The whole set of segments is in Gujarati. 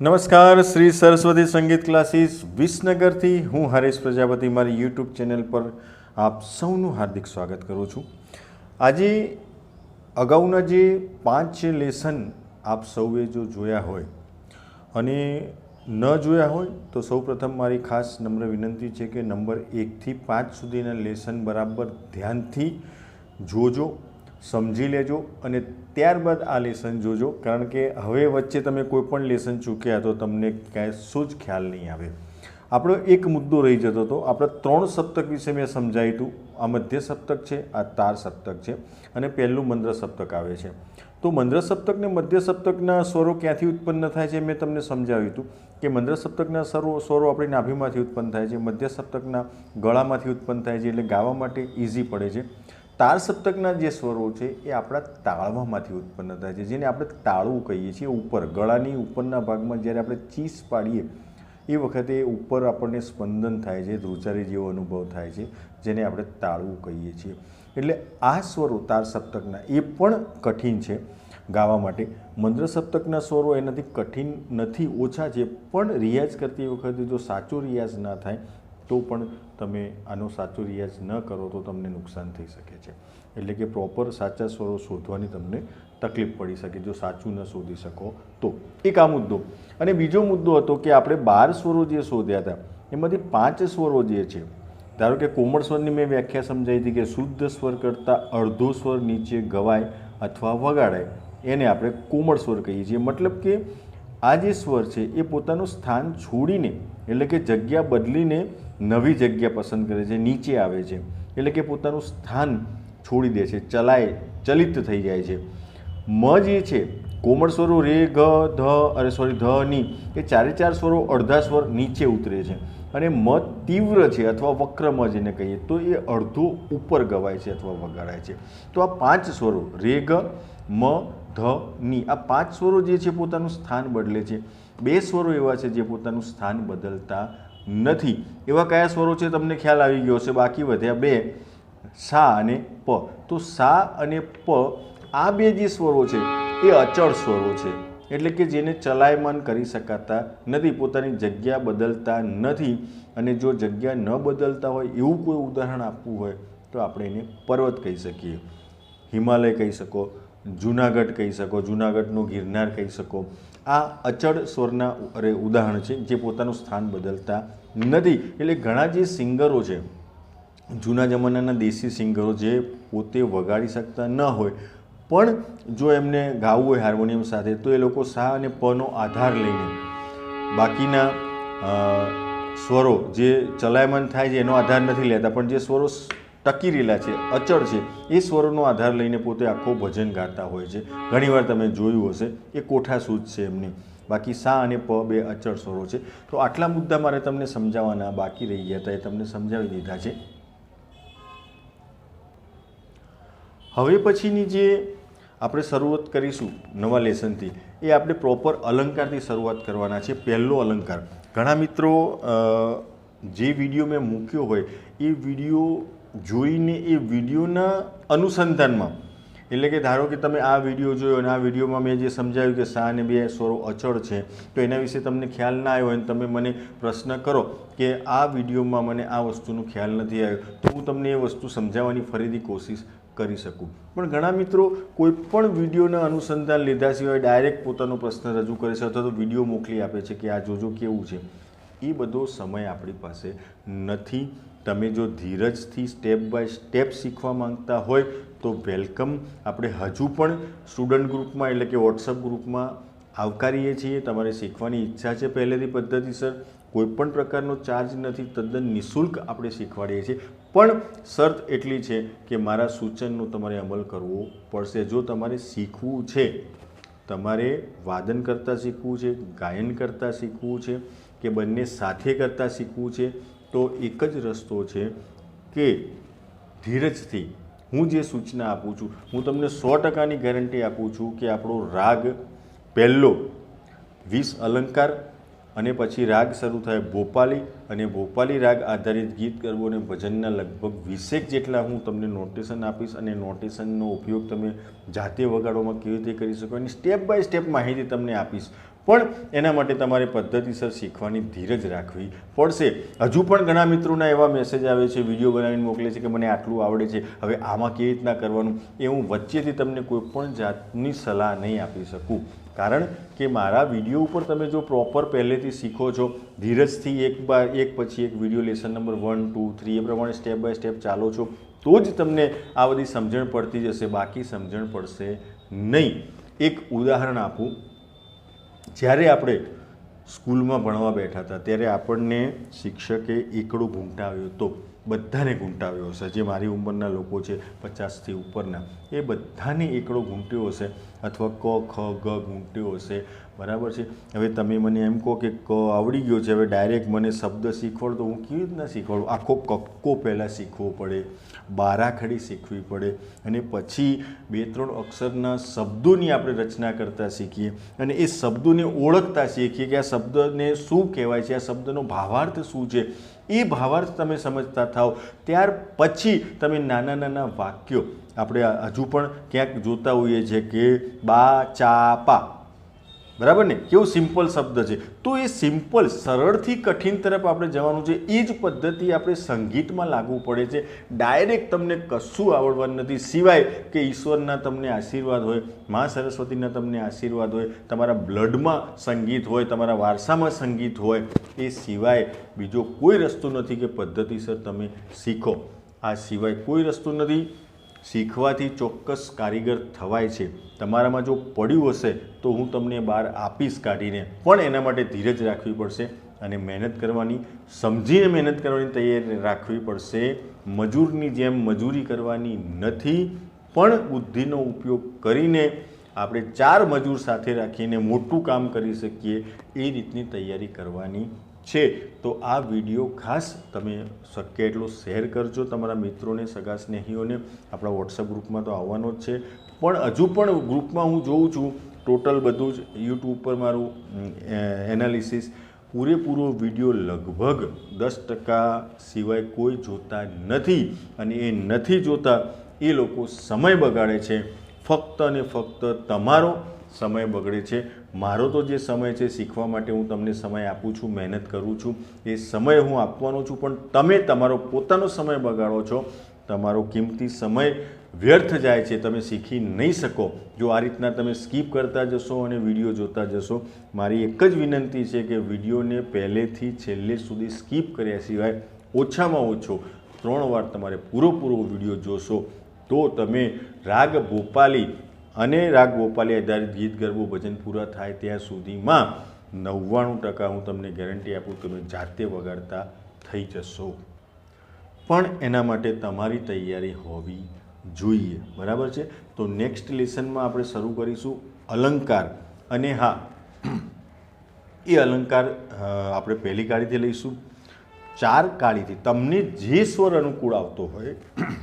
નમસ્કાર, શ્રી સરસ્વતી સંગીત ક્લાસીસ વિસનગરથી. હું હરેશ પ્રજાપતિ, મારી યુટ્યુબ ચેનલ પર આપ સૌનું હાર્દિક સ્વાગત કરું છું. આજે અગાઉના જે પાંચ લેસન આપ સૌએ જો જોયા હોય અને ન જોયા હોય, તો સૌપ્રથમ મારી ખાસ નમ્ર વિનંતી છે કે નંબર એકથી પાંચ સુધીના લેસન બરાબર ધ્યાનથી જોજો. સમજી લેજો અને ત્યારબાદ આ લેસન જોજો, કારણ કે હવે વચ્ચે તમે કોઈ પણ લેસન ચૂક્યા તો તમને કાંઈ શું જ ખ્યાલ નહીં આવે. આપણો એક મુદ્દો રહી જતો હતો, આપણે ત્રણ સપ્તક વિશે મેં સમજાવ્યું આ મધ્ય સપ્તક છે, આ તાર સપ્તક છે અને પહેલું મંદ્ર સપ્તક આવે છે. તો મંદ્ર સપ્તક મધ્ય સપ્તકના સ્વરો ક્યાંથી ઉત્પન્ન થાય છે મેં તમને સમજાવ્યું હતું કે મંદ્ર સપ્તકના સ્વરો સ્વરો આપણી નાભીમાંથી ઉત્પન્ન થાય છે, મધ્ય સપ્તકના ગળામાંથી ઉત્પન્ન થાય છે, એટલે ગાવા માટે ઇઝી પડે છે. તાર સપ્તકના જે સ્વરો છે એ આપણા તાળવામાંથી ઉત્પન્ન થાય છે. જેને આપણે તાળવું કહીએ છીએ, ઉપર ગળાની ઉપરના ભાગમાં જ્યારે આપણે ચીસ પાડીએ, એ વખતે ઉપર આપણને સ્પંદન થાય છે ધ્રુચારી જેવો અનુભવ થાય છે, જેને આપણે તાળવું કહીએ છીએ. એટલે આ સ્વરો તાર સપ્તકના એ પણ કઠિન છે ગાવા માટે. મંદ્ર સપ્તકના સ્વરો એનાથી કઠિન નથી, ઓછા છે, પણ રિયાઝ કરતી વખતે જો સાચો રિયાઝ ના થાય તો પણ તમે આનો સાચો રિયાઝ ન કરો તો તમને નુકસાન થઈ શકે છે. એટલે કે પ્રોપર સાચા સ્વરો શોધવાની તમને તકલીફ પડી શકે, જો સાચું ન શોધી શકો તો. એક આ મુદ્દો. અને બીજો મુદ્દો હતો કે આપણે બાર સ્વરો જે શોધ્યા હતા, એમાંથી પાંચ સ્વરો જે છે, ધારો કે કોમળ સ્વરની મેં વ્યાખ્યા સમજાવી હતી કે શુદ્ધ સ્વર કરતાં અડધો સ્વર નીચે ગવાય અથવા વગાડાય, એને આપણે કોમળ સ્વર કહીએ છીએ. મતલબ કે આ જે સ્વર છે, એ પોતાનું સ્થાન છોડીને એટલે કે જગ્યા બદલીને નવી જગ્યા પસંદ કરે છે, નીચે આવે છે. એટલે કે પોતાનું સ્થાન છોડી દે છે, ચલાય, ચલિત થઈ જાય છે. મ જે છે, કોમળ સ્વરો રે ગ ધ અરે સોરી ધ, ની, એ ચારે ચાર સ્વરો અડધા સ્વર નીચે ઉતરે છે. અને મ તીવ્ર છે અથવા વક્ર મ જેને કહીએ, તો એ અડધો ઉપર ગવાય છે અથવા વગાડાય છે. તો આ પાંચ સ્વરો, રે ગ મ, ધ, ની, આ પાંચ સ્વરો જે છે પોતાનું સ્થાન બદલે છે. બે સ્વરો એવા છે જે પોતાનું સ્થાન બદલતા નથી. એવા કયા સ્વરો છે? તમને ખ્યાલ આવી ગયો છે બાકી વધ્યા બે. સા અને પ. તો સા અને પ આ બે જે સ્વરો છે, એ અચળ સ્વરો છે. એટલે કે જેને ચલાયમાન કરી શકાતા નથી. પોતાની જગ્યા બદલતા નથી. અને જો જગ્યા ન બદલતા હોય, એવું કોઈ ઉદાહરણ આપવું હોય, તો આપણે એને પર્વત કહી શકીએ. હિમાલય કહી શકો, જુનાગઢ કહી શકો, જૂનાગઢનું ગિરનાર કહી શકો. આ અચળ સ્વરના ઉદાહરણ છે જે પોતાનું સ્થાન બદલતા નથી. એટલે ઘણા જે સિંગરો છે, જૂના જમાનાના દેશી સિંગરો જે પોતે વગાડી શકતા ન હોય, પણ જો એમને ગાવું હોય હાર્મોનિયમ સાથે, તો એ લોકો સા અને પનો આધાર લઈને બાકીના સ્વરો જે ચલાયમાન થાય છે એનો આધાર નથી લેતા, પણ જે સ્વરો ટકી રહેલા છે, અચળ છે. એ સ્વરોનો આધાર લઈને પોતે આખો ભજન ગાતા હોય છે. ઘણીવાર તમે જોયું હશે, એ કોઠા સૂઝ છે એમની. બાકી સા અને પ બે અચળ સ્વરો છે. તો આટલા મુદ્દા મારે તમને સમજાવવાના બાકી રહી ગયા હતા, એ તમને સમજાવી દીધા છે. હવે પછીની જે આપણે શરૂઆત કરીશું, નવા લેસનથી, એ આપણે પ્રોપર અલંકારથી શરૂઆત કરવાના છે. પહેલો અલંકાર. ઘણા મિત્રો જે વીડિયો મેં મૂક્યો હોય, એ વીડિયો જોઈને એ વિડીયોના અનુસંધાનમાં. એટલે કે ધારો કે તમે આ વીડિયો જોયો અને આ વિડીયોમાં મેં જે સમજાવ્યું કે સા અને બે સ્વરો અચળ છે, તો એના વિશે તમને ખ્યાલ ના આવ્યો અને તમે મને પ્રશ્ન કરો કે આ વિડીયોમાં મને આ વસ્તુનો ખ્યાલ નથી આવ્યો, તો હું તમને એ વસ્તુ સમજાવવાની ફરીથી કોશિશ કરી શકું. પણ ઘણા મિત્રો કોઈ પણ વિડીયોના અનુસંધાન લીધા સિવાય ડાયરેક્ટ પોતાનો પ્રશ્ન રજૂ કરે છે અથવા તો વીડિયો મોકલી આપે છે કે આ જોજો કેવું છે. એ બધો સમય આપણી પાસે નથી. તમે જો ધીરજથી સ્ટેપ બાય સ્ટેપ શીખવા માંગતા હોય તો વેલકમ આપણે હજુ પણ સ્ટુડન્ટ ગ્રુપમાં એટલે કે વોટ્સઅપ ગ્રુપમાં આવકારીએ છીએ. તમારે શીખવાની ઈચ્છા છે પહેલેથી પદ્ધતિસર કોઈ પણ પ્રકારનો ચાર્જ નથી, તદ્દન નિઃશુલ્ક આપણે શીખવાડીએ છીએ. પણ શરત એટલી છે કે મારા સૂચનનો તમારે અમલ કરવો પડશે. જો તમારે શીખવું છે, તમારે વાદન કરતાં શીખવું છે, ગાયન કરતાં શીખવું છે, કે બંને સાથે કરતાં શીખવું છે તો એક જ રસ્તો છે કે ધીરજથી હું જે સૂચના આપું છું, હું તમને સો ટકાની ગેરંટી આપું છું કે આપણો રાગ પહેલો વીસ અલંકાર અને પછી રાગ શરૂ થાય ભોપાલી અને ભોપાલી રાગ આધારિત ગીત ગરબો અને ભજનના લગભગ વીસેક જેટલા હું તમને નોટેશન આપીશ અને નોટેશનનો ઉપયોગ તમે જાતે વગાડવામાં કેવી રીતે કરી શકો એની સ્ટેપ બાય સ્ટેપ માહિતી તમને આપીશ. પણ એના માટે તમારે પદ્ધતિસર શીખવાની ધીરજ રાખવી પડશે. હજુ પણ ઘણા મિત્રોના એવા મેસેજ આવે છે વીડિયો બનાવીને મોકલે છે કે મને આટલું આવડે છે, હવે આમાં કેવી રીતના કરવાનું? એ હું વચ્ચેથી તમને કોઈ પણ જાતની સલાહ નહીં આપી શકું. કારણ કે મારા વીડિયો ઉપર તમે જો પ્રોપર પહેલેથી શીખો છો, ધીરજથી એક બાર, એક પછી એક video lesson number one two three એ પ્રમાણે સ્ટેપ બાય સ્ટેપ ચાલો છો, તો જ તમને આ બધી સમજણ પડતી જશે, બાકી સમજણ પડશે નહીં. એક ઉદાહરણ આપું. જ્યારે આપણે સ્કૂલમાં ભણવા બેઠા હતા, ત્યારે આપણને શિક્ષકે એકડો ઘૂંટાવ્યો હતો બધાને ઘૂંટાવ્યો હશે. જે મારી ઉંમરના લોકો છે, પચાસથી ઉપરના, એ બધાને એકડો ઘૂંટ્યો હશે. અથવા ક, ખ, ગ ઘૂંટ્યો હશે. બરાબર છે? હવે તમે મને એમ કહો કે ક આવડી ગયો છે. હવે ડાયરેક્ટ મને શબ્દ શીખવાડ તો હું કેવી રીતના શીખવાડું? આખો કક્કો પહેલાં શીખવો પડે, બારાખડી શીખવી પડે અને પછી બે, ત્રણ અક્ષરના શબ્દોની આપણે રચના કરતા શીખીએ અને એ શબ્દોને ઓળખતા શીખીએ કે આ શબ્દને શું કહેવાય છે? આ શબ્દનો ભાવાર્થ શું છે? એ ભાવાર્થ તમે સમજતા થાઓ. ત્યાર પછી તમે નાના નાના વાક્યો આપણે હજુ પણ ક્યાંક જોતા હોઈએ છીએ કે બા ચા પા. બરાબર ને? કેવો સિમ્પલ શબ્દ છે. તો એ સિમ્પલ સરળથી કઠિન તરફ આપણે જવાનું છે. એ જ પદ્ધતિ આપણે સંગીતમાં લાગુ પડે છે. ડાયરેક્ટ તમને કશું આવડવાનું નથી. સિવાય કે ઈશ્વરના તમને આશીર્વાદ હોય, મા સરસ્વતીના તમને આશીર્વાદ હોય, તમારા બ્લડમાં સંગીત હોય, તમારા વારસામાં સંગીત હોય, એ સિવાય બીજો કોઈ રસ્તો નથી કે પદ્ધતિસર તમે શીખો. આ સિવાય કોઈ રસ્તો નથી. શીખવાથી ચોક્કસ કારીગર થવાય છે. તમારામાં જો પડ્યું હશે, તો હું તમને બહાર આપીશ કાઢીને. પણ એના માટે ધીરજ રાખવી પડશે અને મહેનત કરવાની, સમજીને મહેનત કરવાની તૈયારી રાખવી પડશે. મજૂરની જેમ મજૂરી કરવાની નથી, પણ બુદ્ધિનો ઉપયોગ કરીને આપણે ચાર મજૂર સાથે રાખીને મોટું કામ કરી શકીએ એ રીતની તૈયારી કરવાની છે, તો આ વીડિયો ખાસ તમે શક્ય એટલો શેર કરજો તમારા મિત્રોને, સગા સ્નેહીઓને. આપણા વોટ્સઅપ ગ્રુપમાં તો આવવાનો જ છે. પણ હજુ પણ ગ્રુપમાં હું જોઉં છું, ટોટલ બધું જ યુટ્યુબ પર મારું એનાલિસિસ. પૂરેપૂરો વીડિયો લગભગ દસ ટકા સિવાય કોઈ જોતા નથી. અને એ નથી જોતા, એ લોકો સમય બગાડે છે. ફક્ત અને ફક્ત તમારો સમય બગડે છે. મારો તો જે સમય છે શીખવા માટે હું તમને સમય આપું છું, મહેનત કરું છું, એ સમય હું આપવાનો છું, પણ તમે તમારો પોતાનો સમય બગાડો છો. તમારો કિંમતી સમય વ્યર્થ જાય છે, તમે શીખી નહીં શકો. જો આ રીતના તમે સ્કીપ કરતા જશો અને વીડિયો જોતા જશો, મારી એક જ વિનંતી છે કે વિડીયોને પહેલેથી છેલ્લે સુધી સ્કીપ કર્યા સિવાય ઓછામાં ઓછો ત્રણ વાર તમારે પૂરો પૂરો વીડિયો જોશો. તો તમે રાગ ભોપાલી અને રાગ ગોપાલી આધારિત ગીત ગરબો ભજન પૂરા થાય ત્યાં સુધીમાં નવ્વાણું ટકા હું તમને ગેરંટી આપું તમે જાતે વગાડતા થઈ જશો. પણ એના માટે તમારી તૈયારી હોવી જોઈએ, બરાબર છે? તો નેક્સ્ટ લેસનમાં આપણે શરૂ કરીશું અલંકાર. અને હા, એ અલંકાર આપણે પહેલી કાળીથી લઈશું. ચાર કાળીથી, તમને જે સ્વર અનુકૂળ આવતો હોય,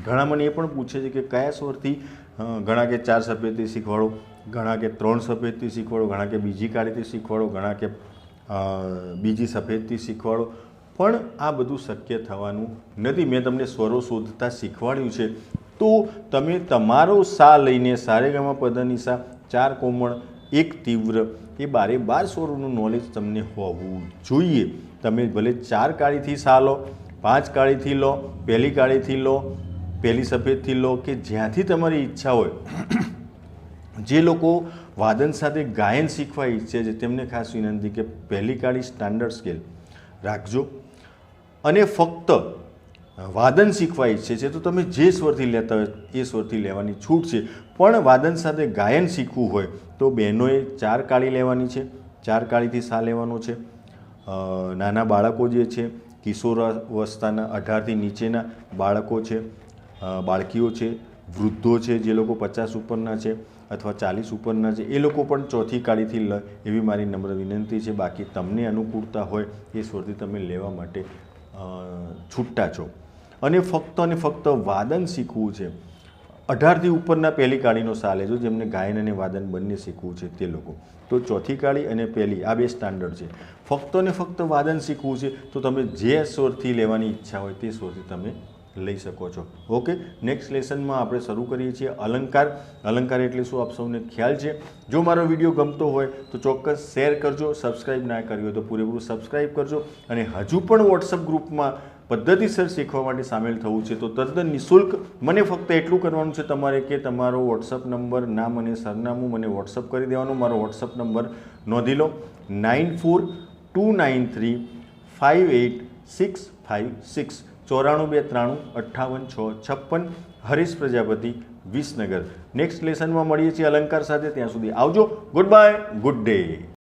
ઘણા મને એ પણ પૂછે છે કે કયા સ્વરથી ઘણા કે ચાર સફેદથી શીખવાડો, ઘણા કે ત્રણ સફેદથી શીખવાડો, ઘણા કે બીજી કાળીથી શીખવાડો, ઘણા કે બીજી સફેદથી શીખવાડો. પણ આ બધું શક્ય થવાનું નથી. મેં તમને સ્વરો શોધતા શીખવાડ્યું છે. તો તમે તમારો સા લઈને સારેગામા પદનિસા ચાર કોમળ, એક તીવ્ર, એ બારે બાર સ્વરોનું નોલેજ તમને હોવું જોઈએ. તમે ભલે ચાર કાળીથી સા લો, પાંચ કાળીથી લો, પહેલી કાળીથી લો પહેલી સફેદથી લો કે જ્યાંથી તમારી ઈચ્છા હોય. જે લોકો વાદન સાથે ગાયન શીખવા ઈચ્છે છે, તેમને ખાસ વિનંતી કે પહેલી કાળી સ્ટાન્ડર્ડ સ્કેલ રાખજો. અને ફક્ત વાદન શીખવા ઈચ્છે છે, તો તમે જે સ્વરથી લેતા હોય, એ સ્વરથી લેવાની છૂટ છે. પણ વાદન સાથે ગાયન શીખવું હોય, તો બહેનોએ ચાર કાળી લેવાની છે, ચાર કાળીથી સા લેવાનો છે. નાના બાળકો જે છે કિશોર અવસ્થાના અઢારથી નીચેના બાળકો છે. બાળકીઓ છે, વૃદ્ધો છે, જે લોકો પચાસ ઉપરના છે અથવા ચાલીસ ઉપરના છે, એ લોકો પણ ચોથી કાળીથી લે, એવી મારી નમ્ર વિનંતી છે. બાકી તમને અનુકૂળતા હોય એ સ્વરથી તમે લેવા માટે છૂટા છો. અને ફક્ત અને ફક્ત વાદન શીખવું છે. અઢારથી ઉપરના પહેલી કાળીનો સા લેજો જેમને ગાયન અને વાદન બંને શીખવું છે તે લોકો. તો ચોથી કાળી અને પહેલી, આ બે સ્ટાન્ડર્ડ છે. ફક્ત ને ફક્ત વાદન શીખવું છે તો તમે જે સ્વરથી લેવાની ઈચ્છા હોય તે સ્વરથી તમે લઈ શકો છો. ઓકે નેક્સ્ટ લેસનમાં આપણે શરૂ કરીએ છીએ અલંકાર. અલંકાર એટલે શું? આપ સૌને ખ્યાલ છે? જો મારો વીડિયો ગમતો હોય તો ચોક્કસ શેર કરજો સબસ્ક્રાઈબ ના કર્યો તો પૂરેપૂરું સબસ્ક્રાઈબ કરજો અને હજુ પણ વોટ્સઅપ ગ્રુપમાં પદ્ધતિસર શીખવા માટે સામેલ થવું છે તો તદ્દન નિઃશુલ્ક. મને ફક્ત એટલું કરવાનું છે તમારે કે તમારો વોટ્સઅપ નંબર, નામ અને સરનામું મને વોટ્સઅપ કરી દેવાનું. મારો વોટ્સઅપ નંબર નોંધી લો, nine four two nine three five eight six five six. ચોરાણું બે ત્રાણું અઠ્ઠાવન છ છપ્પન હરીશ પ્રજાપતિ વિસનગર. નેક્સ્ટ લેસનમાં મળીએ છીએ અલંકાર સાથે. ત્યાં સુધી આવજો. Good bye good day